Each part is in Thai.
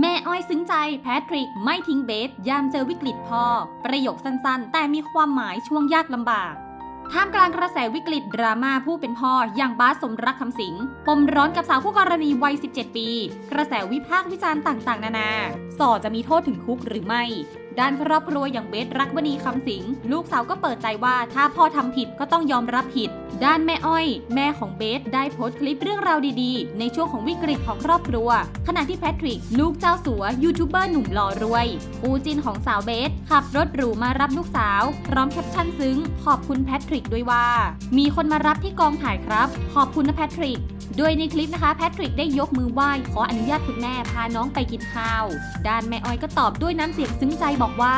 แม่อ้อยซึ้งใจแพทริกไม่ทิ้งเบส ยามเจอวิกฤตพ่อ ประโยคสั้นๆ แต่มีความหมายช่วงยากลำบาก ท่ามกลางกระแสวิกฤตดราม่าผู้เป็นพ่ออย่างบาสสมรักคำสิงปมร้อนกับสาวคู่กรณีวัย 17 ปี กระแสวิพากษ์วิจารณ์ต่างๆ นานาส่อจะมีโทษถึงคุกหรือไม่ ด้านครอบครัวอย่างเบสรักวณีคำสิง ลูกสาวก็เปิดใจว่าถ้าพ่อทำผิดก็ต้องยอมรับผิด ด้านแม่อ้อย แม่ของเบสได้โพสต์คลิปเรื่องราวดีๆ ในช่วงของวิกฤตของครอบครัว ขณะที่แพทริก ลูกเจ้าสัวยูทูบเบอร์หนุ่มหล่อรวยคู่จินของสาวเบส ขับรถหรูมารับลูกสาว พร้อมแคปชั่นซึ้ง ขอบคุณแพทริกด้วยว่า มีคนมารับที่กองถ่ายครับ ขอบคุณนะแพทริก โดยในคลิปนะคะแพทริกได้ยกมือไหว้ขออนุญาตคุณแม่พาน้องไปกินข้าว ด้านแม่อ้อยก็ตอบด้วยน้ำเสียงซึ้งใจบอกว่า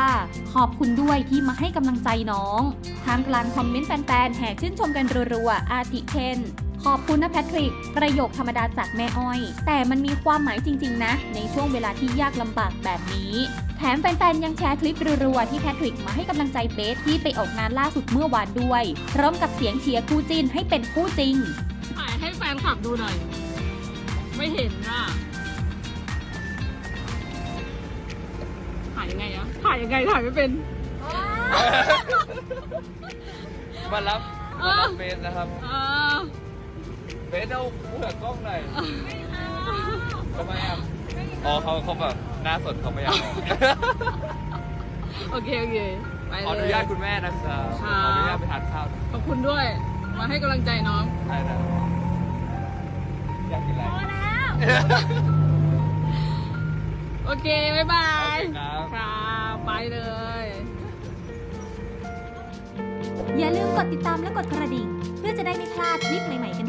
ขอบคุณด้วยที่มาให้กำลังใจน้องท่ามกลางคอมเมนต์แฟนๆแห่ชื่นชมกันรัวๆอาทิเคนขอบคุณนะแพทริก ประโยคธรรมดาจากแม่อ้อย แต่มันมีความหมายจริง ๆ นะ ในช่วงเวลาที่ยากลำบากแบบนี้ แถมแฟนๆ ยังแชร์คลิปรัวๆ ที่แพทริกมาให้กำลังใจเบสที่ไปออกงานล่าสุดเมื่อวานด้วย พร้อมกับเสียงเชียร์คู่จิ้นให้เป็นคู่จริง แฟนคลับดูหน่อย ไม่เห็นอะถ่ายยังไงอะถ่ายยังไงถ่ายไม่เป็น มารับเอมาอ รับเบสนะครับเออเบสเอาเผื่อกล้องหน่อยทำไมอะอ๋อเขาเขาแบบหน้าสดเขาไม่อยากออกโอเคโอเคไปขออเลนุยญาตคุณแม่นะครับคขรับออนุญาตไปทานข้าวขอบคุณด้วย มาให้กำลังใจน้อง ได้นะ โอเค บ๊ายบาย โอเคครับ ครับไปเลย อย่าลืมกดติดตามและกดกระดิ่ง เพื่อจะได้ไม่พลาดคลิปใหม่ๆกันด้วยนะคะข